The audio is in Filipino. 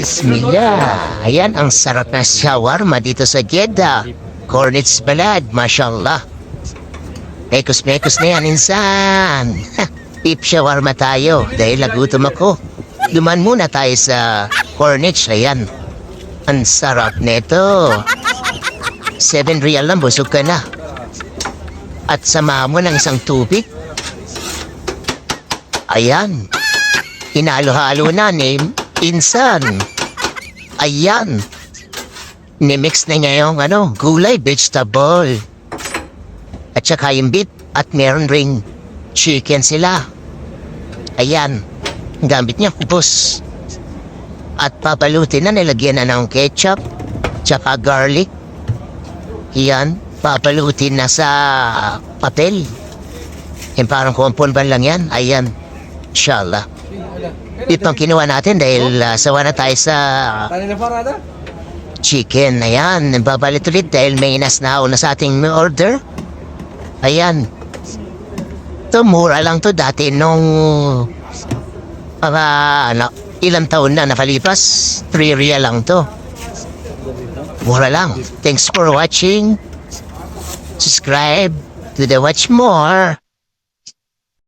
Bismillah. Ayan, ang sarap na shawarma dito sa Jeddah. Cornets Balad, mashallah. Mekos-mekos na yan, insan. Ha, Beef shawarma tayo dahil nagutom ako. Duman muna tayo sa Cornets, ayan. Ang sarap nito. Seven real lang, busog ka na. At samahan mo ng isang tubig. Ayan. Hinalo-halo na ni Insan. Ayan. Nimix na niya yung ano, gulay, vegetable. At saka yung beef at meron ring chicken sila. Ayan. Gamit niya kubos. At papalutin na nilagyan na ng ketchup. Tsaka garlic. Yan. Papalutin na sa papel. Yung parang kumpon ba lang yan? Ayan. Inshallah. Ito ang kinuha natin dahil uh, sawa na tayo sa chicken. Ayan, babalit ulit dahil may inas na sa ating order. Ayan. Ito, mura lang to dati nung mga ano, ilang taon na nakalipas. 3 real lang to. Mura lang. Thanks for watching. Subscribe to the Watch More.